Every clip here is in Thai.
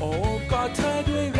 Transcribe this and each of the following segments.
โอ้กอดเธอด้วย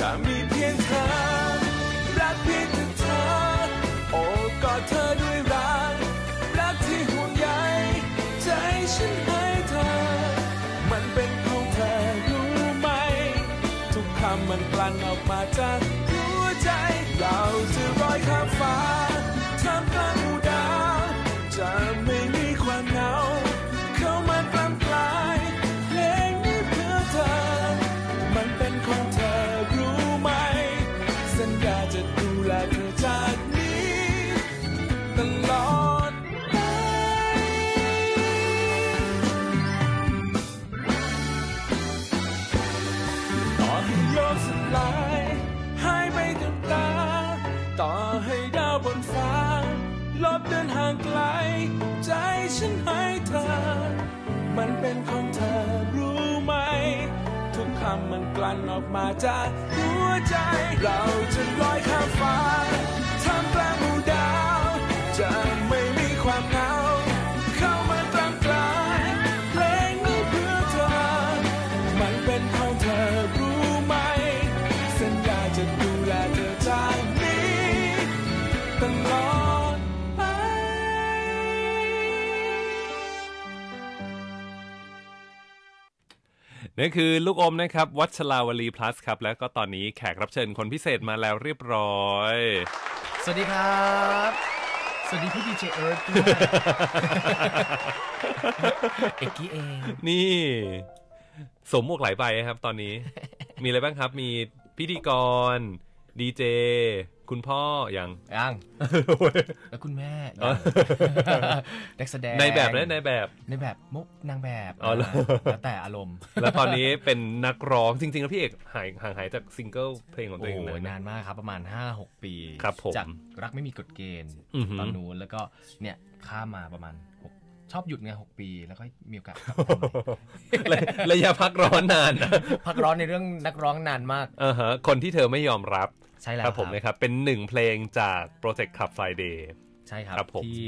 จันออกมาจากหัวใจ เราจะลอยข้ามฟ้า นั่นคือลูกอมนะครับ วัชราวลี plus ครับ แล้วก็ตอนนี้แขกรับเชิญคนพิเศษมาแล้วเรียบร้อย สวัสดีครับ สวัสดีพี่ดีเจเอิร์ธด้วยเอกกี้เอง นี่สวมหมวกหลายใบครับตอนนี้ มีอะไรบ้างครับ มีพิธีกรดีเจ คุณพ่ออย่างยังแล้วคุณแม่อ๋อนักแสดงในแบบและในแบบในแบบมุกนางแบบอ๋อเหรอแล้วแต่อารมณ์ แล้วตอนนี้เป็นนักร้องจริงๆแล้วพี่เอกหายห่างหายจากซิงเกิลเพลงของตัวเองโอ้โหนานนานมากครับประมาณ 5-6 ปีครับผมจากรักไม่มีกฎเกณฑ์อือหือตอนนู้นแล้วก็เนี่ยข้ามมาประมาณหกชอบหยุดไงหกปีแล้วก็มีโอกาสกลับมาใหม่ระระยะพักร้อนนานนะพักร้อนในเรื่องนักร้องนานมากอ่าฮะคนที่เธอไม่ยอมรับใช่แล้วครับผมนะครับ เป็นหนึ่งเพลงจากโปรเจกต์ Club Friday ใช่ครับครับผมที่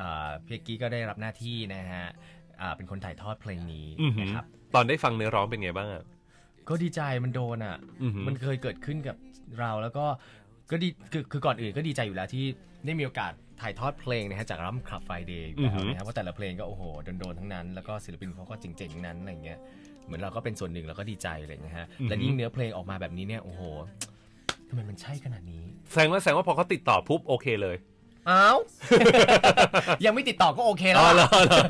อ่าพี่เอกกี้ก็ได้รับหน้าที่นะฮะอ่าเป็นคนถ่ายทอดเพลงนี้อือหือนะครับตอนได้ฟังเนื้อร้องเป็นไงบ้างอะก็ดีใจมันโดนอะอือหือมันเคยเกิดขึ้นกับเราแล้วก็ก็ดีคือคือก่อนอื่นก็ดีใจอยู่แล้วที่ได้มีโอกาสถ่ายทอดเพลงนะฮะจากรัมคลับไฟเดย์อยู่แล้วนะครับเพราะแต่ละเพลงก็โอ้โหโดนๆทั้งนั้น แล้วก็ศิลปินเขาก็เจ๋งๆทั้งนั้นอะไรเงี้ยเหมือนเราก็เป็นส่วนหนึ่งเราก็ดีใจอะไรเงี้ยฮะและยิ่งเนื้อเพลงออกมาแบบนี้เนี่ยโอ้โห ทำไมมันใช่ขนาดนี้ แสดงว่าแสดงว่าพอเขาติดต่อปุ๊บโอเคเลย อ้าว ยังไม่ติดต่อก็โอเคแล้วอ๋อเหรอะอเหรอ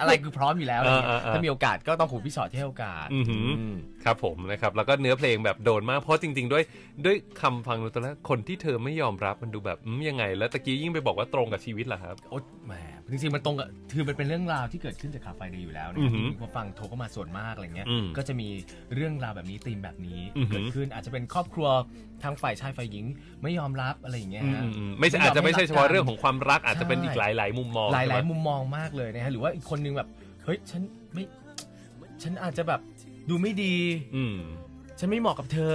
อะไรคือพร้อมอยู่แล้วอะไรเงี้ยอ่าอ่าอ่าถ้ามีโอกาสก็ต้องขูพี่ชอตที่ให้โอกาส อือหืออืมครับผมนะครับ แล้วก็เนื้อเพลงแบบโดนมาก เพราะจริง ๆ ด้วยด้วยคำฟังดูตอนแรกคนที่เธอไม่ยอมรับมันดูแบบอืมยังไง แล้วตะกี้ยิ่งไปบอกว่าตรงกับชีวิตเหรอครับ โอ๊ยแหม จริงๆมันตรงกับคือมันเป็นเรื่องราวที่เกิดขึ้นจากคาไฟเดย์อยู่แล้วนะอือหือที่พอฟังโทรเข้ามาส่วนมากอะไรเงี้ยอืมก็จะมีเรื่องราวแบบนี้ธีมแบบนี้อือหือ เกิดขึ้นอาจจะเป็นครอบครัวทางฝ่ายชายฝ่ายหญิงไม่ยอมรับอะไรอย่างเงี้ยอืมฮะ อืมอืมไม่ใช่อาจจะไม่ใช่เฉพาะเรื่องของความรักอาจจะเป็นใช่อีกหลายๆมุมมองหลายหลายใช่ไมุมมองมากเลยนะฮะหรือว่าอีกคนนึงแบบเฮ้ยฉันไม่ฉันอาจจะแบบดูไม่ดี อืมฉันไม่เหมาะกับเธอ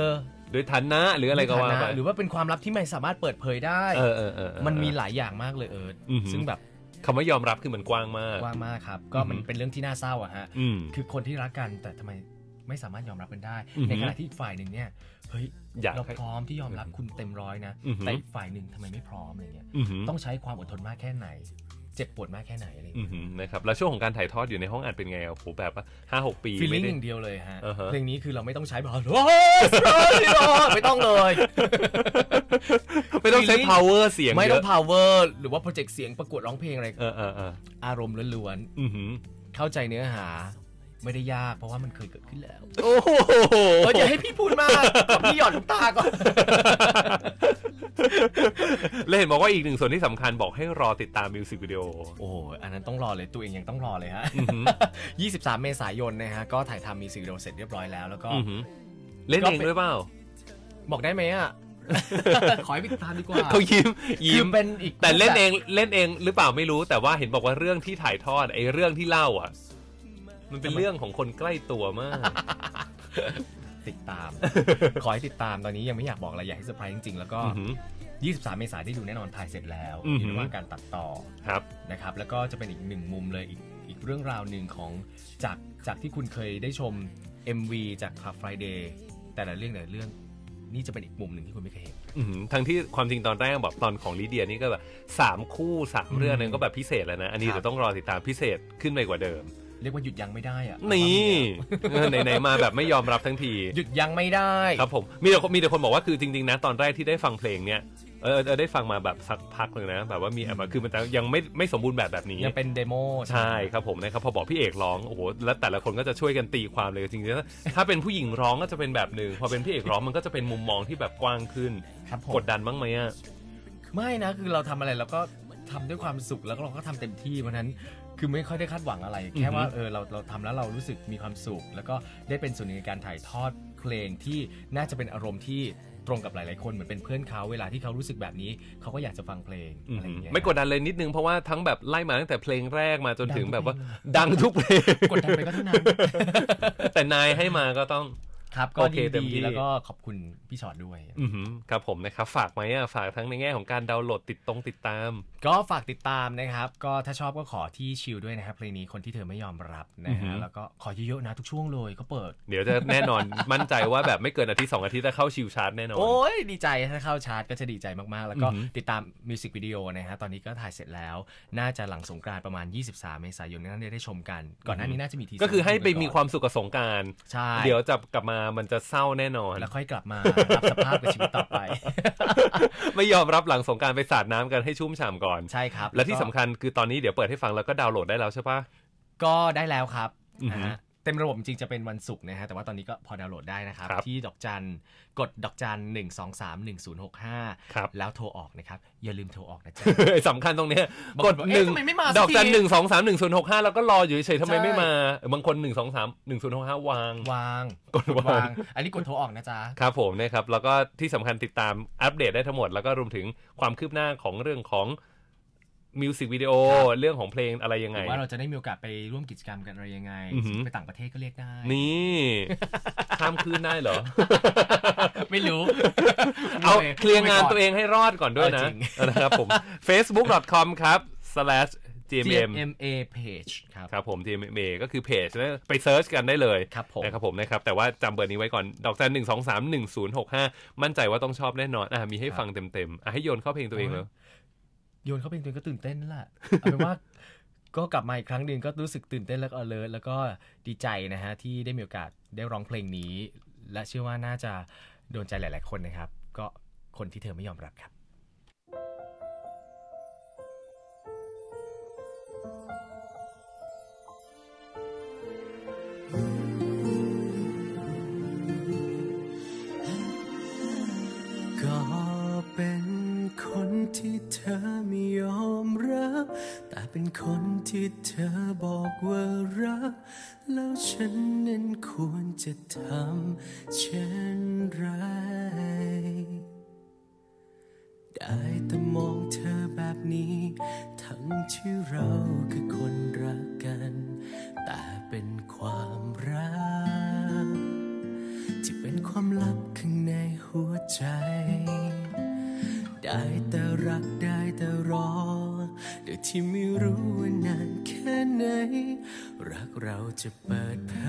ด้วยฐานะหรืออะไรก็ว่าในฐไปนะหรือว่าเป็นความลับที่ไม่สามารถเปิดเผยได้ เออเออเออเออ มันมีหลายอย่างมากเลยเอิร์ธอือหือ ซึ่งแบบ คำว่ายอมรับคือมันกว้างมากกว้างมากครับ ก็มันอือฮึเป็นเรื่องที่น่าเศร้าอะฮะอืมคือคนที่รักกันแต่ทำไมไม่สามารถยอมรับกันได้อือฮึในขณะที่อีกฝ่ายหนึ่งเนี่ยเฮ้ยอยากเราให้พร้อมที่ยอมรับคุณเต็มร้อยนะอือฮึแต่อีกฝ่ายหนึ่งทำไมไม่พร้อมอะไรเงี้ยอือหือต้องใช้ความอดทนมากแค่ไหนเจ็บปวดมากแค่ไหนอะไรอืเงี้อยหือนะครับ แล้วช่วงของการถ่ายทอดอยู่ในห้องอัดเป็นไงอะโหแบบว่าห้าหกปีฟีลไม่ลิ่งได้อย่างเดียวเลยฮะอ่าฮะเพลงนี้คือเราไม่ต้องใช้แบบโอ้โหไม่ต้องเลยไม่ ต้องใช้ feeling power เสียงไม่เยต้องอะ power หรือว่าโปรเจกต์เสียงประกวดร้องเพลงอะไรเออเออเอออารมณ์ล้วนอือหือๆเข้าใจเนื้อหาไม่ได้ยากเพราะว่ามันเคยเกิดขึ้นแล้ว โอ้โหเอออย่าให้พี่พูดมากขอพี่หย่อนน้ำตาก่อนแล้วเห็นบอกว่าอีกหนึ่งส่วนที่สำคัญบอกให้รอติดตามมิวสิกวิดีโอ โอ้โหอันนั้นต้องรอเลยตัวเองยังต้องรอเลยฮะอือหือ23 เมษายนนะฮะ ก็ถ่ายทำมีสิกวิดีโอเสร็จเรียบร้อยแล้วแล้วก็อือหือเล่นเองด้วยเปล่า บอกได้ไหมอะ ขอให้ไปติดตามดีกว่าเขายิ้มคืยิ้อมเป็นอีกแต่เล่นเองเล่นเองหรือเปล่าไม่รู้แต่ว่าเห็นบอกว่าเรื่องที่ถ่ายทอดไอ้เรื่องที่เล่าอะ มันเป็นเรื่องของคนใกล้ตัวมาก ติดตาม ขอให้ติดตามตอนนี้ยังไม่อยากบอกอะไรอยากให้เซอร์ไพรส์จริงๆ แล้วก็อือหือ23 เมษายนได้ดูแน่นอนถ่ายเสร็จแล้วอือหืออยู่ระหว่างการตัดต่อครับนะครับ แล้วก็จะเป็นอีกหนึ่งมุมเลยอีกอีกเรื่องราวหนึ่งของจากจากที่คุณเคยได้ชม MV จาก Club Friday แต่ละเรื่องแต่ละเรื่อง นี่จะเป็นอีกมุมหนึ่งที่คุณไม่เคยเห็นอือหือทั้งที่ความจริงตอนแรกแบบตอนของลิเดียนี่ก็แบบสามคู่สามเรื่องนั้นก็แบบพิเศษแล้วนะ อันนี้ครับเดี๋ยวต้องรอติดตามพิเศษขึ้นไปกว่าเดิม เรียกว่าหยุดยั้งไม่ได้อะนี่เออไหนๆมาแบบไม่ยอมรับทั้งที หยุดยั้งไม่ได้ครับผมมีแต่คนมีแต่คนบอกว่าคือจริงๆนะตอนแรกที่ได้ฟังเพลงเนี้ยเออเออได้ฟังมาแบบสักพักเลยนะ แบบว่ามีแอบมาคือมันจะยังไม่ไม่สมบูรณ์แบบแบบนี้ ยังเป็นเดโมใช่ครับผมนะครับพอบอกพี่เอกร้องโอ้โหแล้วแต่ละคนก็จะช่วยกันตีความเลยจริงๆถ้าถ้าเป็นผู้หญิงร้องก็จะเป็นแบบหนึ่งพอเป็นพี่เอกร้องมันก็จะเป็นมุมมองที่แบบกว้างขึ้นครับผมกดดันบ้างไหมอะไม่นะคือเราทำอะไรเราก็ทำด้วยความสุขแล้วก็เราก็ทำเต็มที่เพราะฉะนั้น คือไม่ค่อยได้คาดหวังอะไร แค่ว่าเออเราเราทำแล้วเรารู้สึกมีความสุข แล้วก็ได้เป็นส่วนหนึ่งในการถ่ายทอดเพลงที่น่าจะเป็นอารมณ์ที่ตรงกับหลาย ๆ คนเหมือนเป็นเพื่อนเขาเวลาที่เขารู้สึกแบบนี้เขาก็อยากจะฟังเพลงอืมอะไรอย่างเงี้ยไม่กดดันเลยนิดนึงเพราะว่าทั้งแบบไล่มาตั้งแต่เพลงแรกมาจนถึงดังทุกแบบว่าเพลงดังทุกเพลง กดดันไปก็เท่านั้น แต่นายให้มาก็ต้อง ครับก็โอเคดีเต็มที่ดีแล้วก็ขอบคุณพี่ชอตด้วยอือหือครับผมนะครับ ฝากไหมอะฝากทั้งในแง่ของการดาวน์โหลดติดตรงติดตาม ก็ฝากติดตามนะครับ ก็ถ้าชอบก็ขอที่ชิลด้วยนะครับเพลงนี้คนที่เธอไม่ยอมรับนะอือฮึฮะแล้วก็ขอเยอะๆนะทุกช่วงเลยก็เปิด เดี๋ยวจะแน่นอนมั่นใจว่าแบบไม่เกินอาทิตย์สองอาทิตย์จะเข้าชิวชาร์ตแน่นอนโอ้ยดีใจถ้าเข้าชาร์ตก็จะดีใจมากๆ แล้วก็อือหือติดตามมิวสิกวิดีโอนะฮะตอนนี้ก็ถ่ายเสร็จแล้ว น่าจะหลังสงกรานต์ประมาณ 23 เมษายนน่าจะได้ชมกัน ก่อนหน้านี้น่าจะมีทีเซร์ก็คือให้ไปมีก่อนความสุขกับสงกรารใช่เดี๋ยวจะกลับมามันจะเศร้าแน่นอน แล้วค่อยกลับมารับสภาพกับชีวิตต่อไป ไม่ยอมรับหลังสงกรารไปสาดน้ำกันให้ชุ่มฉ่ำก่อนใช่ครับ และที่สำคัญคือตอนนี้เดี๋ยวเปิดให้ฟังแล้วก็ดาวน์โหลดได้แล้วใช่ปะก็ได้แล้วครับอือฮึนะฮะ เต็มระบบจริงๆจะเป็นวันศุกร์นะฮะแต่ว่าตอนนี้ก็พอดาวน์โหลดได้นะครับ ครับที่ดอกจันกดดอกจันหนึ่งสองสามหนึ่งศูนย์หกห้าครับแล้วโทรออกนะครับ อย่าลืมโทรออกนะจ๊ะ สำคัญตรงเนี้ยบางกคดนบอกหนึ่งเอ๊ะทำไมไม่มาสักดอกจันทีหนึ่งสองสามหนึ่งศูนย์หกห้าแล้วก็รออยู่เฉยๆทำไมใช่ ไม่มาเออบางคนหนึ่งสองสามหนึ่งศูนย์หกห้าวาง วางกดวาง อันนี้กดโทรออกนะจ๊ะ ครับผมนะครับแล้วก็ที่สำคัญติดตามอัปเดตได้ทั้งหมด แล้วก็รวมถึงความคืบหน้าของเรื่องของ มิวสิกวิดีโอครับเรื่องของเพลงอะไรยังหไงรือว่าเราจะได้มีโอกาสไปร่วมกิจกรรมกันอะไรยังไงอือหือไปต่างประเทศก็เรียกได้ นี่ข้ามคืนได้เหรอ ไม่รู้ เอาเคลียร์งานตัวเองให้รอดก่อนด้วยนะเออจริงนะครับผม facebook.com ครับ slash gmm GMA page ครับครับผม gmma ก็คือเพจนะไปเซิร์ชกันได้เลยครับผมนะครับผมนะครับ แต่ว่าจำเบอร์นี้ไว้ก่อน ดอกจันหนึ่งสองสามหนึ่งศูนย์หกห้ามั่นใจว่าต้องชอบแน่นอนอะมีให้ฟังเต็มๆอะให้โยนเข้าเพลงตัวเองเลย โยนเข้าเพลงตัวเองก็ตื่นเต้นนั่นแหละเอาเป็นว่าก็กลับมาอีกครั้งหนึ่งก็รู้สึกตื่นเต้นแล้วก็ alert แล้วก็ดีใจนะฮะที่ได้มีโอกาสได้ร้องเพลงนี้ และเชื่อว่าน่าจะโดนใจหลาย ๆ คนนะครับ ก็คนที่เธอไม่ยอมรับครับ เธอไม่ยอมรับแต่เป็นคนที่เธอบอกว่ารัก แล้วฉันนั้นควรจะทำเช่นไรได้แต่มองเธอแบบนี้ ทั้งที่เราคือคนรัก ที่ไม่รู้ว่านานแค่ไหน รักเราจะเปิดเผย